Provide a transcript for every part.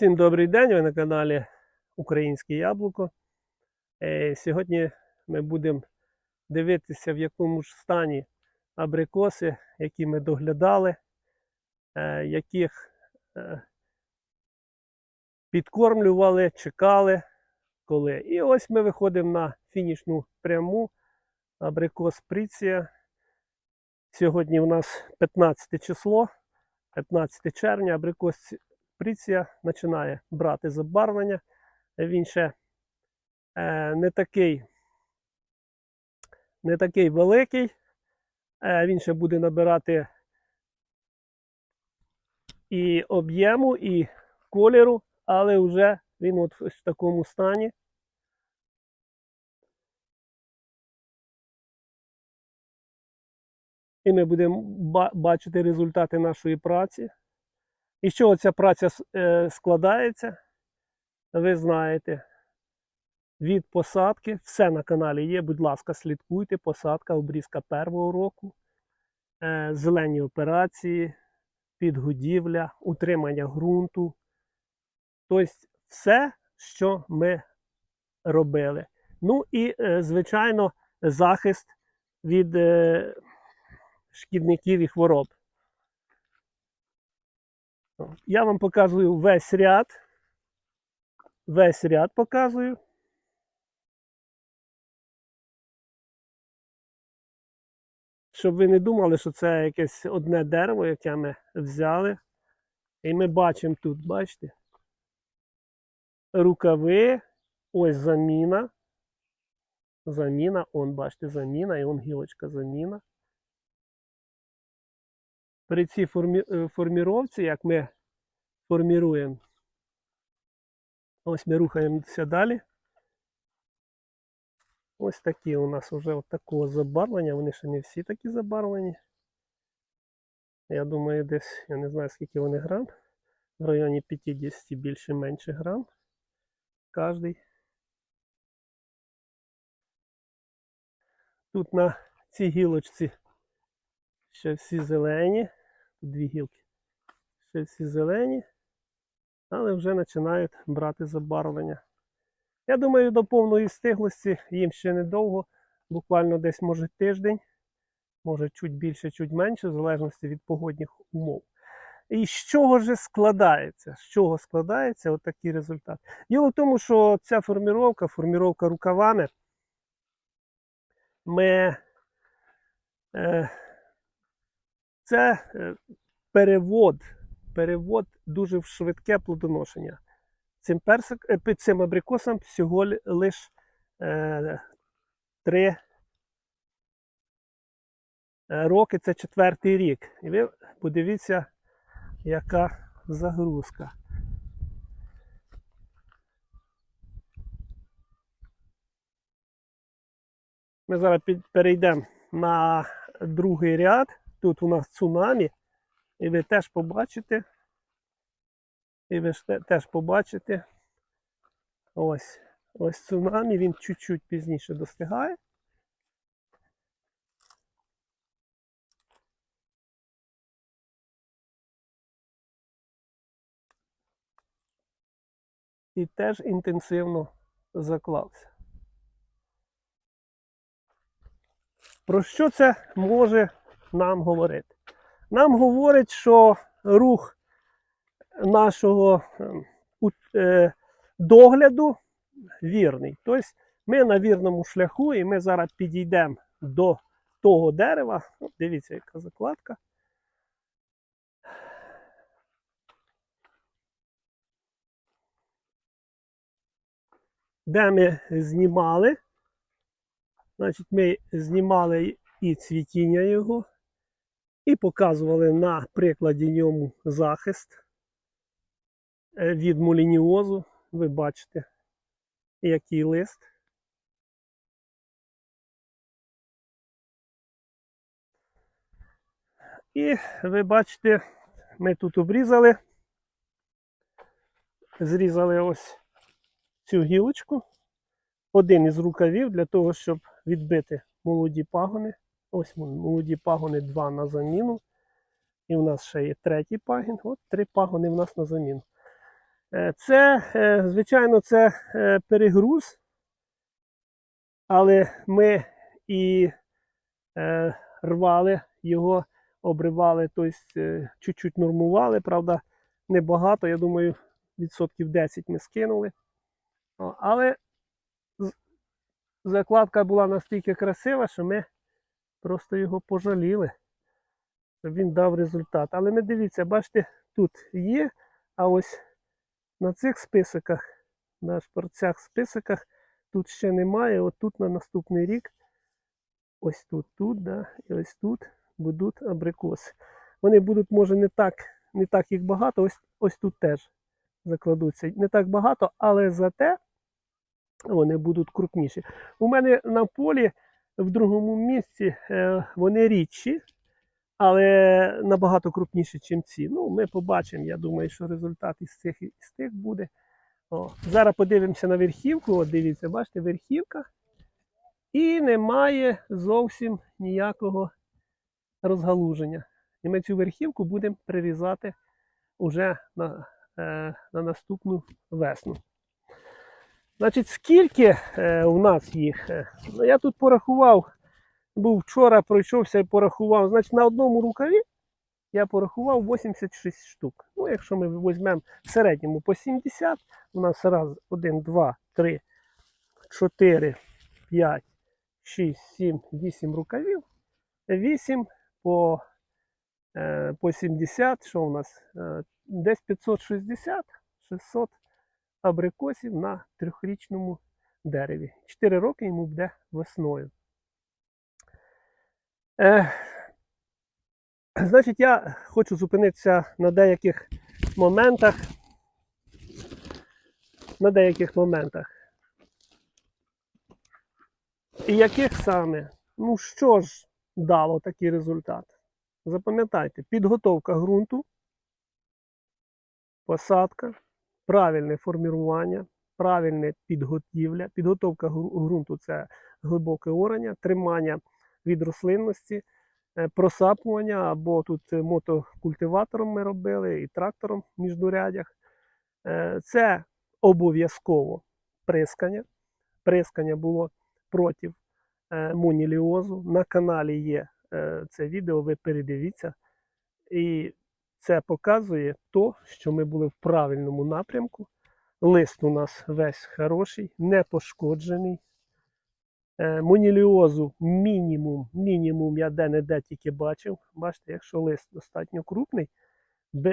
Всім добрий день, ви на каналі Українське Яблуко. Е, Сьогодні ми будемо дивитися, в якому ж стані абрикоси, які ми доглядали, е, яких е, підкормлювали, чекали коли. І ось ми виходимо на фінішну пряму абрикос Пріція. Сьогодні у нас 15 число, 15 червня, абрикос Пріція починає брати забарвлення. Він ще е, не такий не такий великий. Е, він ще буде набирати і об'єму, і кольору, але вже він от в такому стані. І ми будемо бачити результати нашої праці. І з чого ця праця е, складається, ви знаєте. Від посадки, все на каналі є. Будь ласка, слідкуйте. Посадка, обрізка першого року, е, зелені операції, підгодівля, утримання ґрунту. Тобто все, що ми робили. Ну і, е, звичайно, захист від шкідників і хвороб. Я вам показую весь ряд. Весь ряд показую. Щоб ви не думали, що це якесь одне дерево, яке ми взяли. І ми бачимо тут, бачите? Рукави, ось заміна. Заміна, он, бачите, заміна, і он гілочка заміна. При цій формі... е, форміровці, як ми форміруємо, ось ми рухаємося далі. Ось такі у нас вже от такого забарвлення. Вони ще не всі такі забарвлені. Я думаю, десь, я не знаю, скільки вони грам. В районі 50 більше-менше грам. Кожний. Тут на цій гілочці ще всі зелені. Тут дві гілки. Ще всі зелені. Але вже починають брати забарвлення. Я думаю, до повної стиглості їм ще недовго, буквально десь може тиждень, може чуть більше, чуть менше, в залежності від погодних умов. І з чого ж складається? З чого складається отакий результат? Діло в тому, що ця форміровка, форміровка рукавами, ми, е, це е, перевод, перевод дуже в швидке плодоношення. Цим, персик, е, цим абрикосом всього лише е, три е, роки, це четвертий рік. І ви подивіться, яка загрузка. Ми зараз перейдемо на другий ряд. Тут у нас цунамі, і ви теж побачите. І ви теж побачите. Ось. Ось цунамі, він чуть-чуть пізніше достигає. І теж інтенсивно заклався. Про що це може нам говорити? Нам говорить, що рух нашого ем, е, догляду вірний. Тобто ми на вірному шляху, і ми зараз підійдемо до того дерева. Дивіться, яка закладка. Де ми знімали. Значить, ми знімали і цвітіння його, і показували на прикладі ньому захист е, від молініозу. Ви бачите, який лист. І ви бачите, ми тут обрізали, зрізали ось цю гілочку, один із рукавів для того, щоб відбити молоді пагони. Ось молоді пагони, два на заміну. І в нас ще є третій пагін. От три пагони в нас на заміну. Е, Це, е, звичайно, це е, перегруз, але ми і рвали його, обривали, тобто чуть-чуть нормували, правда, небагато, я думаю, відсотків 10 ми скинули. Але закладка була настільки красива, що ми просто його пожаліли, щоб він дав результат. Але не дивіться, бачите, тут є, а ось на цих списиках, на шпорцях списиках, тут ще немає. От тут на наступний рік, ось тут, тут, да, і ось тут будуть абрикоси. Вони будуть, може, не так, не так їх багато, ось, ось тут теж закладуться. Не так багато, але зате вони будуть крупніші. У мене на полі в другому місці е, вони рідші, але набагато крупніші, ніж ці. Ну, ми побачимо. Я думаю, що результат із цих із тих буде. О, зараз подивимося на верхівку. От дивіться, бачите, верхівка. І немає зовсім ніякого розгалуження. І ми цю верхівку будемо прирізати уже на, е, на наступну весну. Значить, скільки е, у нас їх? Е, Ну, я тут порахував, був вчора, пройшовся і порахував. Значить, на одному рукаві я порахував 86 штук. Ну, якщо ми візьмемо в середньому по 70, у нас раз, 1, 2, 3, 4, 5, 6, 7, 8 рукавів. 8 по, е, по 70, що у нас? Е, десь 560, 600 абрикосів на трьохрічному дереві. 4 роки йому буде весною. Е, значить, я хочу зупинитися на деяких моментах. На деяких моментах. І яких саме? Ну що ж дало такий результат? Запам'ятайте, підготовка ґрунту, посадка, правильне формування, правильне підготівля. Підготовка ґрунту це глибоке орання, тримання від рослинності, е, просапування або тут мотокультиватором ми робили і трактором в міждурядях. Е, Це обов'язково прискання. Прискання було проти е, моніліозу. На каналі є це відео, ви передивіться. І це показує то, що ми були в правильному напрямку. Лист у нас весь хороший, не пошкоджений. Е, Моніліозу мінімум, мінімум я де-не-де тільки бачив. Бачите, якщо лист достатньо крупний,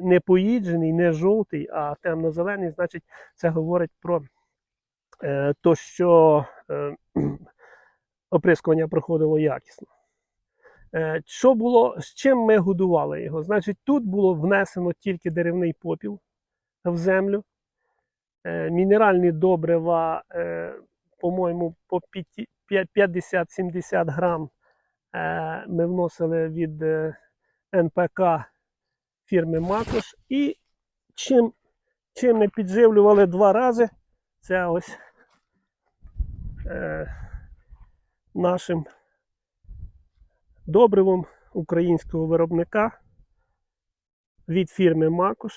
не поїджений, не жовтий, а темно-зелений, значить це говорить про е, то, що е, оприскування проходило якісно. Е, Що було, з чим ми годували його? Значить, тут було внесено тільки деревний попіл в землю. Е, Мінеральні добрива, е, по-моєму, по 50-70 грам ми вносили від НПК фірми Макош. І чим, чим ми підживлювали два рази, це ось нашим добривом українського виробника від фірми Макош.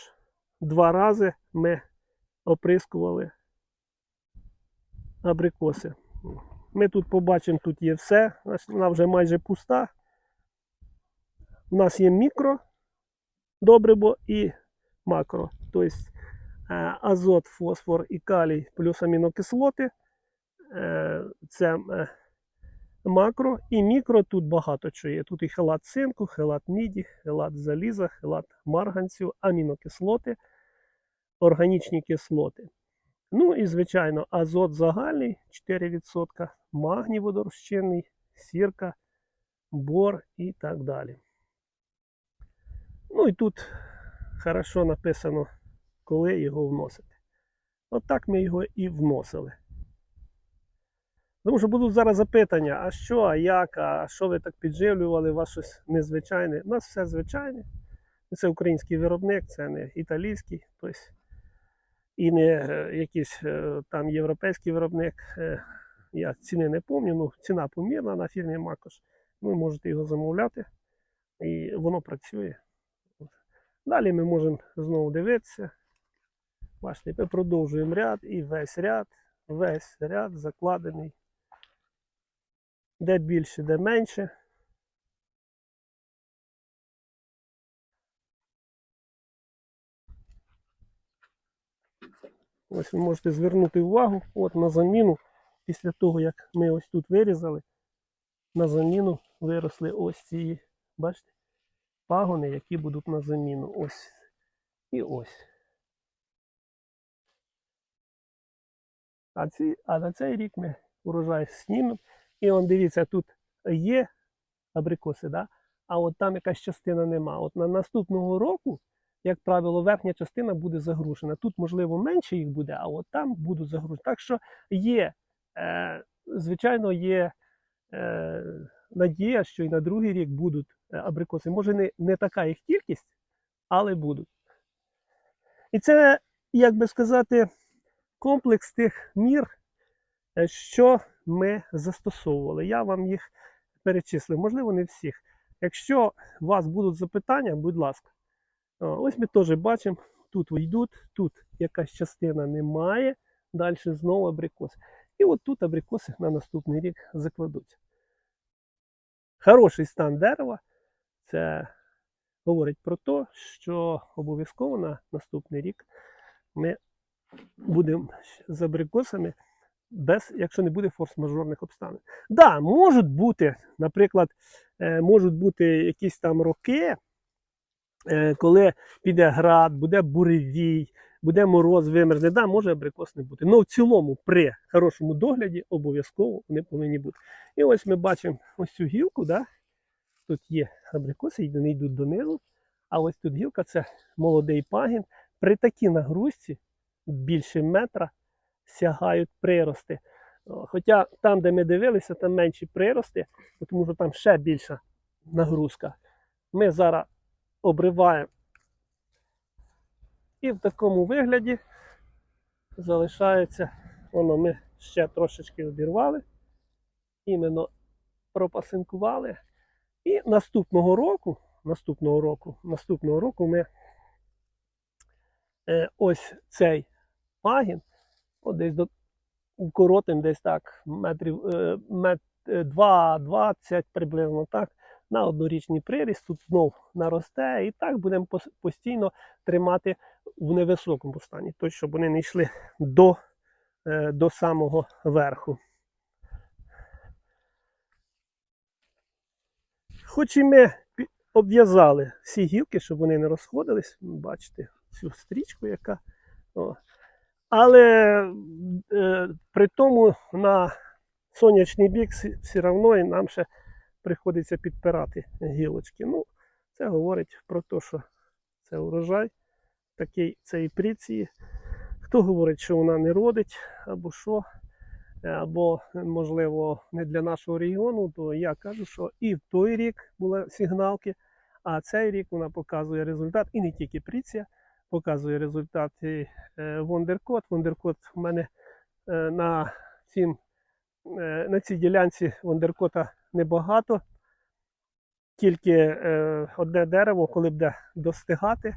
Два рази ми оприскували абрикоси. Ми тут побачимо, тут є все. Вона вже майже пуста. У нас є мікро добриво і макро. Тобто е, азот, фосфор і калій плюс амінокислоти. Е, Це е, макро і мікро тут багато чого є. Тут і хелат цинку, хелат міді, хелат заліза, хелат марганцю, амінокислоти, органічні кислоти. Ну і, звичайно, азот загальний 4%, магній водорозчинний, сірка, бор і так далі. Ну і тут хорошо написано, коли його вносити. От так ми його і вносили. Тому що будуть зараз запитання, а що, а як, а що ви так підживлювали, у вас щось незвичайне. У нас все звичайне. Це український виробник, це не італійський, тобто і не е, якийсь е, там європейський виробник. Е, Я ціни не пам'ятаю, ну ціна помірна на фірмі Макош. Ви можете його замовляти, і воно працює. Далі ми можемо знову дивитися. Бачите, ми продовжуємо ряд і весь ряд, весь ряд закладений. Де більше, де менше. Ось ви можете звернути увагу от на заміну, після того, як ми ось тут вирізали, на заміну виросли ось ці, бачите, пагони, які будуть на заміну. Ось і ось. А, ці, а на цей рік ми урожай знімемо. І он дивіться, тут є абрикоси, да? а от там якась частина нема. От на наступного року, як правило, верхня частина буде загрушена. Тут, можливо, менше їх буде, а от там будуть загружені. Так що є, е, звичайно, є е, надія, що і на другий рік будуть е, абрикоси. Може, не, не така їх кількість, але будуть. І це, як би сказати, комплекс тих мір, е, що ми застосовували. Я вам їх перечислив, можливо, не всіх. Якщо у вас будуть запитання, будь ласка. Ось ми теж бачимо, тут йдуть, тут якась частина немає, далі знову абрикос. І от тут абрикоси на наступний рік закладуться. Хороший стан дерева це говорить про те, що обов'язково на наступний рік ми будемо з абрикосами, без, якщо не буде форс-мажорних обставин. Так, да, можуть бути, наприклад, е, можуть бути якісь там роки, е, коли піде град, буде буревій, буде мороз, вимерзне. Да, може абрикос не бути. Але в цілому, при хорошому догляді, обов'язково вони повинні бути. І ось ми бачимо ось цю гілку, да? тут є абрикоси, вони йдуть донизу. А ось тут гілка це молодий пагін. При такій нагрузці більше метра сягають прирости. Хоча там, де ми дивилися, там менші прирости, тому що там ще більша нагрузка. Ми зараз обриваємо і в такому вигляді залишається, воно ми ще трошечки обірвали, іменно пропасинкували. І наступного року, наступного року, наступного року ми е, ось цей пагін, от десь до укоротим десь так, метрів е, мет, е, 2-20 приблизно так, на однорічний приріст, тут знов наросте, і так будемо постійно тримати в невисокому стані, тобто, щоб вони не йшли до, е, до самого верху. Хоч і ми обв'язали всі гілки, щоб вони не розходились, бачите цю стрічку, яка. О. Але е, при тому на сонячний бік все одно і нам ще приходиться підпирати гілочки. Ну, це говорить про те, що це урожай такий цієї пріції. Хто говорить, що вона не родить, або що, або, можливо, не для нашого регіону, то я кажу, що і в той рік були сигналки, а цей рік вона показує результат, і не тільки пріція, показує результат і е, Вондеркот. Вондеркот в мене е, на, цім, е, на цій ділянці Вондеркота небагато. Тільки одне дерево, коли буде достигати,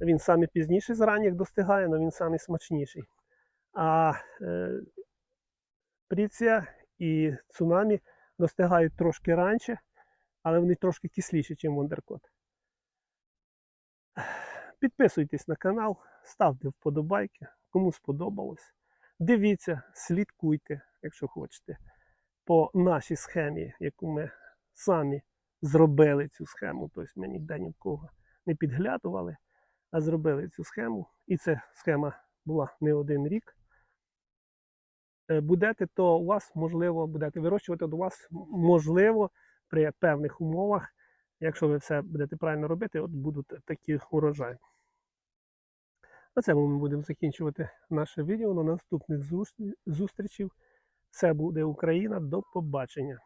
він саме пізніше з як достигає, але він самий смачніший. А е, пріція і цунамі достигають трошки раніше, але вони трошки кисліші, ніж Вондеркот. Підписуйтесь на канал, ставте вподобайки, кому сподобалось. Дивіться, слідкуйте, якщо хочете, по нашій схемі, яку ми самі зробили цю схему. Тобто ми ніде ні в кого не підглядували, а зробили цю схему. І ця схема була не один рік. Е, Будете, то у вас можливо будете вирощувати, у вас можливо при певних умовах, якщо ви все будете правильно робити, от будуть такі урожаї. На цьому ми будемо закінчувати наше відео. На наступних зустрічів. Це буде Україна. До побачення.